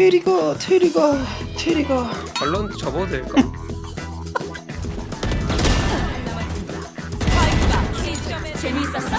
테리가 테리가 테리가 발론트 접어도 될까? 재미있었어?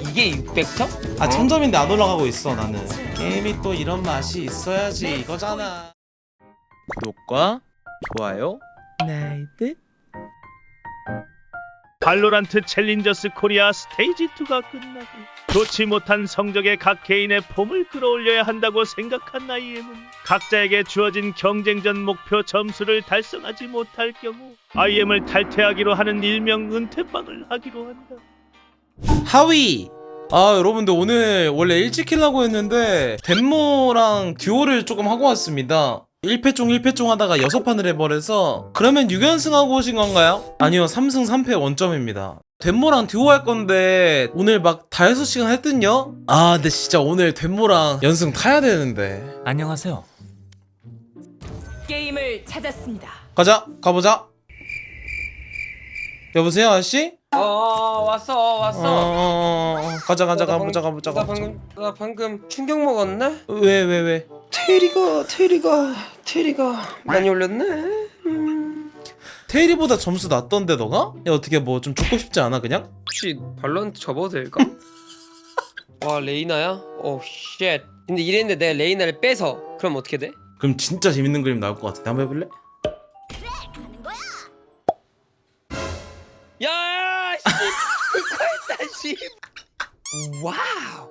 이게 600점? 아 천점인데 안 올라가고 있어 나는 게임이 또 이런 맛이 있어야지 이거잖아 구독과 좋아요 나이트 발로란트 챌린저스 코리아 스테이지 2가 끝나고 좋지 못한 성적의 각 개인의 폼을 끌어올려야 한다고 생각한 IM은 각자에게 주어진 경쟁전 목표 점수를 달성하지 못할 경우 IM을 탈퇴하기로 하는 일명 은퇴빵을 하기로 한다. 하위 아 여러분들 오늘 원래 일찍 키려고 했는데 덴모랑 듀오를 조금 하고 왔습니다 1패종 1패종 하다가 6판을 해버려서 그러면 6연승 하고 오신 건가요? 아니요 3승 3패 원점입니다 덴모랑 듀오 할 건데 오늘 막다 6시간 했든요? 아 근데 진짜 오늘 덴모랑 연승 타야 되는데 안녕하세요. 게임을 찾았습니다. 가자 가보자 여보세요 아저씨? 어 왔어 어, 왔어 어, 어, 어. 가자 가자 나 가보자 방금- 가보자 나 가보자 방금 나 방금 충격 먹었네? 왜 왜 왜? 테리가 테리가 테리가 많이 올렸네 음. 테일이보다 점수 낮던데 너가? 야 어떻게 뭐 좀 죽고 싶지 않아 그냥? 혹시 발론트 접어도 될까? 와 레이나야? 오 쉣 근데 이랬는데 내가 레이나를 빼서 그럼 어떻게 돼? 그럼 진짜 재밌는 그림 나올 것 같은데 한번 해볼래? 야, 씨, 그거했다, 씨. 와우,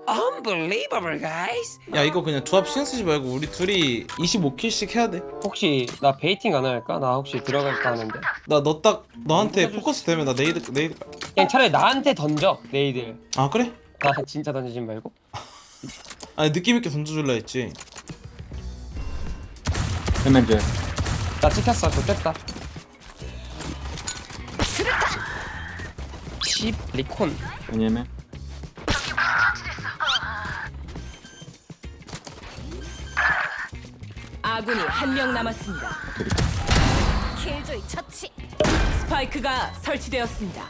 unbelievable, guys. 야 이거 그냥 조합 신경 쓰지 말고 우리 둘이 25킬씩 해야 돼. 혹시 나 베이팅 안 할까? 나 혹시 들어갈까 하는데. 나너 딱 너한테 포커스 되면 나 네이드 네이드. 그냥 차라리 나한테 던져, 네이들. 아 그래? 나 진짜 던지지 말고. 아니 느낌 있게 던져줄라 했지. MNJ 나 찍혔어, 좋겠다. 칩 리콘. 왜냐면 아군이 한 명 남았습니다. 킬조이 처치 스파이크가 설치되었습니다.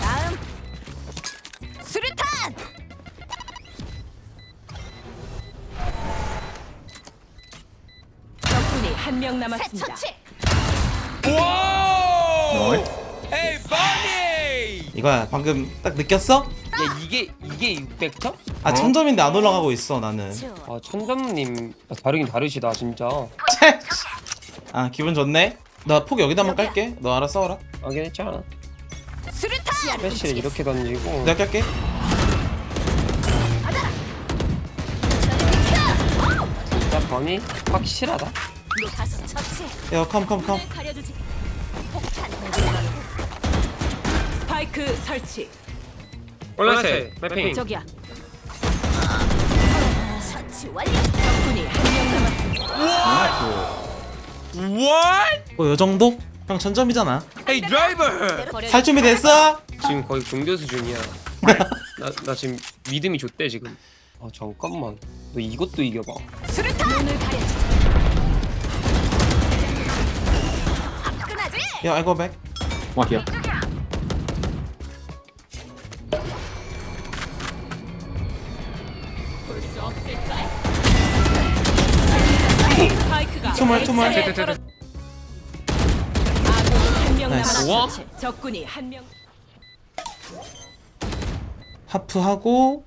다음 수류탄 적군이 한 명 새 남았습니다. 처치 와! 에이, 버니! 이거야 방금 딱 느꼈어? 야, 이게 이게 600점? 아 천점인데 안 올라가고 있어 나는. 아, 천점님 다르긴 다르시다, 진짜. 아 기분 좋네. 나 폭 여기다만 깔게. 너 알아 싸워라. 확인했잖아. 수류탄 패시를 이렇게 던지고. 내가 깔게. 진짜 범이 확실하다. 가서 처치 야 컴 컴 컴. 가려주지 폭탄 스파이크 설치. 올라세, 매핑. 저기야. 처치 완료 적군이 한명 남았습니다. 뭐요 정도? 형 천점이잖아. 헤이 드라이버! 살 준비 됐어? 지금 거의 종교 수준이야. 나, 나 지금 믿음이 좋대 지금. 아 잠깐만. 너 이것도 이겨봐. 수류탄 눈을 가려주지 화끈하지 야 이거 백. 와 히어 투몰, 투몰. A자리에 떨어- 아군이 한명 나이스. 적군이 한 명. 하프 하고.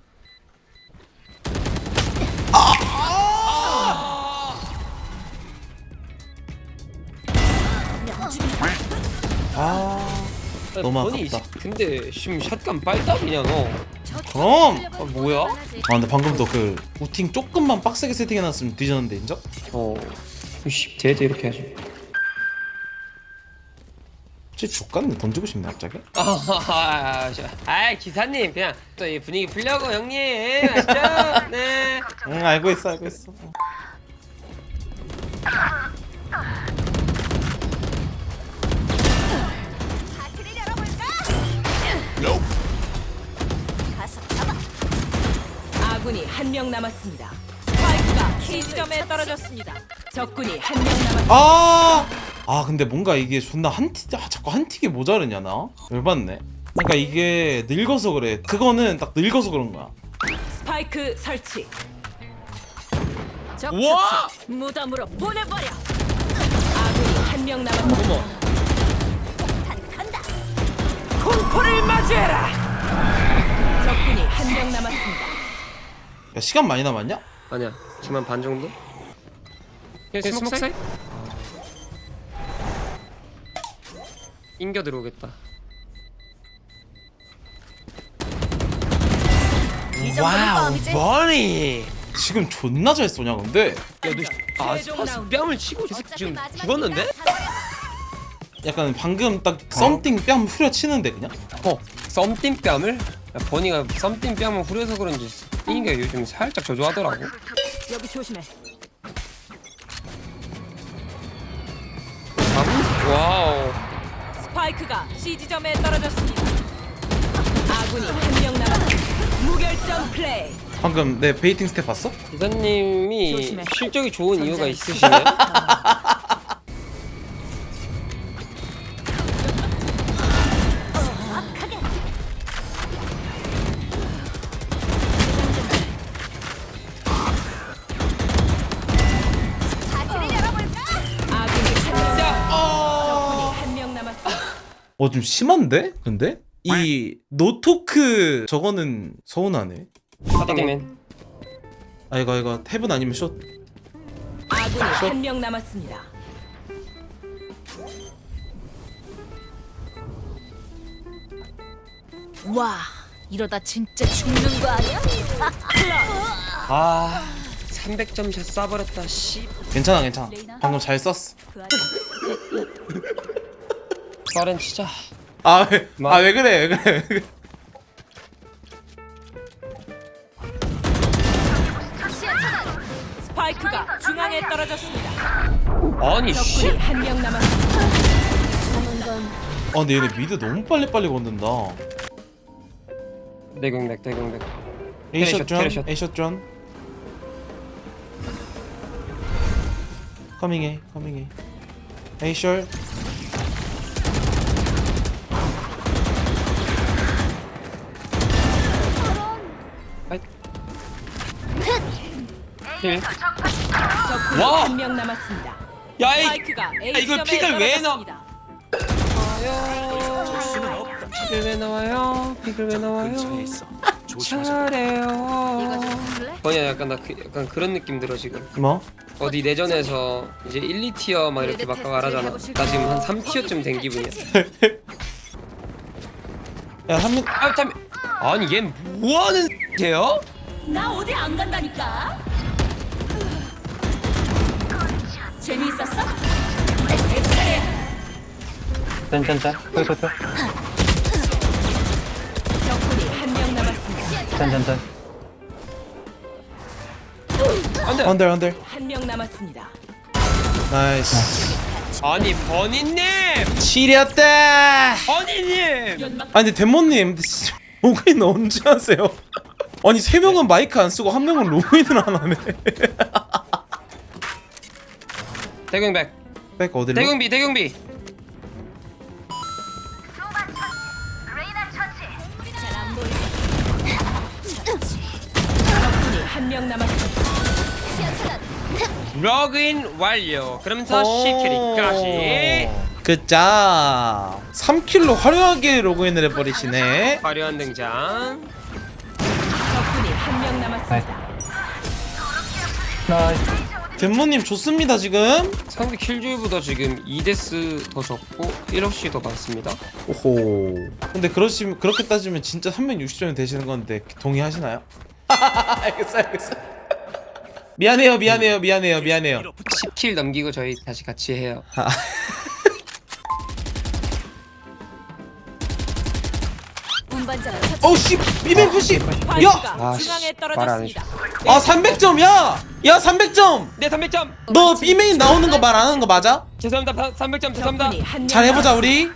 아. 너무 아니, 아깝다. 근데 지금 샷건 빨답이냐 너. 그럼. 아 뭐야? 아 근데 방금 도 그 우팅 조금만 빡세게 세팅해놨으면 뒤졌는데 인정? 어. 씨, 대대 이렇게 하지. 진짜 족같네 던지고 싶네 갑자기 아하하. 아 기사님 그냥 또 이 분위기 풀려고 형님 아시죠? 네. 응 알고 있어 알고 있어 파티를 열어볼까 가서 잡아 아군이 한 명 남았습니다. 스파이크가 K지점에 떨어졌습니다. 적군이 한 명 남았습니다. 아! 아 근데 뭔가 이게 존나 한 티, 아, 자꾸 한 틱이 모자르냐 나? 열받네 그러니까 이게 늙어서 그래 그거는 딱 늙어서 그런 거야 스파이크 설치. 적 우와! 처치. 무덤으로 보내버려. 아군이 한 명 남았습니다. 어머 간다. 공포를 맞이해라. 적군이 한 명 남았습니다. 야 시간 많이 남았냐? 아니야 한반 정도? 그냥 스모크 사이? 인겨 들어오겠다 이 뻥이지. 머니 지금 존나 잘 쏘냐 근데 야너 아, 아 라운드. 뺨을 치고 계속 어차피 지금 죽었는데? 다 버려. 약간 방금 딱 썸띵 뺨 후려치는데 그냥? 어 썸띵 뺨을? 야, 버니가 썸띵 뺨을 후려서 그런지 인겨 요즘 살짝 저조하더라고 여기 조심해. 와우 스파이크가 C 지점에 떨어졌습니다. 아군이 한 명 남았습니다. 무결점 플레이. 방금 내 베이팅 스텝 봤어? 기사님이 조심해. 실적이 좋은 이유가 있으시네요? 어 좀 심한데? 근데? 이 노토크 저거는 서운하네. 사장맨. 아 이거 이거 탭은 아니면 숏. 아군이 한 명 남았습니다. 와, 이러다 진짜 죽는 거 아니야? 아 300점 샷 쏴버렸다 씨. 괜찮아 괜찮아. 방금 잘 썼어. 그 썰은 치자 아왜 뭐? 아, 왜 그래 왜 그래 왜 그래. 스파이크가 중앙에 떨어졌습니다. 아니 씨 적군이 한 명 남았습니다. 아 근데 얘네 미드 너무 빨리빨리 대경백 대경백 A샷 캐리샷, 존. A샷 존 커밍 A 커밍 A A샷 힐 적군이 와! 한명 남았습니다. 야 이 스파이크가 A 야, 이걸 픽을 왜 넣어? 떨어졌습니다. 픽을 왜 나와요? 픽을 왜 나와요? 잘해요? 버니야 약간 나 그, 약간 그런 느낌 들어 지금 뭐? 어디 내전에서 이제 1, 2티어 막 이렇게 막 말하잖아 나 지금 한 3티어쯤 된 기분이야 야 한민 아, 참 아니 얜 뭐하는 개야? 나 어디 안 간다니까. 재미있었어? 짠짠짠. 적군이 한 명 남았습니다. 짠짠짠. 언더 한명 남았습니다. 나이스. 아니 버니님! 지렸다 버니님! 아니 근데 데모님 로그인 언제 하세요? 아니 세 명은 마이크 안 쓰고 한 명은 로그인을 안 하네 대경백 백 어디로? 대경비 대경비. 적군이 한 명 남았습니다. 로그인 완료 그러면서 시큐리까지 그짜 3킬로 화려하게 로그인을 해버리시네 화려한 등장 적군이 한 명 남았습니다. 데모님 좋습니다 지금. 상대 킬조이보다 지금 2데스 더 적고 1억씩 더 많습니다. 오호. 근데 그러시면 그렇게 따지면 진짜 360점이 되시는 건데 동의하시나요? 알겠어 알겠어 미안해요 미안해요 미안해요 미안해요. 10킬 넘기고 저희 다시 같이 해요 운반자가 처치. 어우씨 비빔 푸시 야! 스파이크가 아, 씨, 중앙에 떨어졌습니다. 아 300점 야! 야 300점 네 300점 너 B메인 나오는 거 말 안 하는 거 맞아? 죄송합니다 300점 죄송합니다 적군이 한명 잘 해보자 우리 야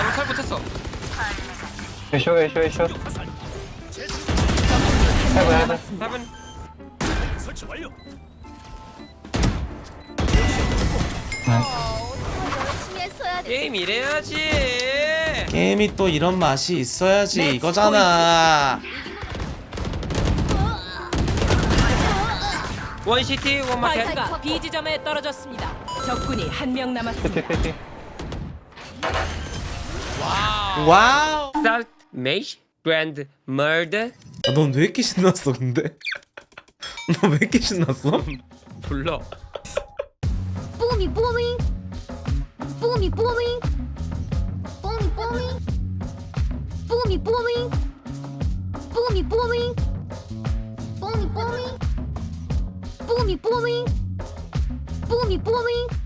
우리 칼 붙였어 에쇼 남았습니다. 4분 열심히 했어야 돼. 게임 이래야지 게임이 또 이런 맛이 있어야지 이거잖아 원 시티 원 마켓. 스파이크가 B 지점에 떨어졌습니다. 적군이 한 명 남았습니다. 와우 Salt, Mage, Grand Murder. 아, 넌왜 이렇게 신났어 근데? 너왜 이렇게 신났어? 불러. 뽀미 뽀미 뽀미 뽀미 뽀미 뽀미 뽀미 뽀미 뽀미 뽀미 뽀미 뽀미 뽀미 뽀미 뽀미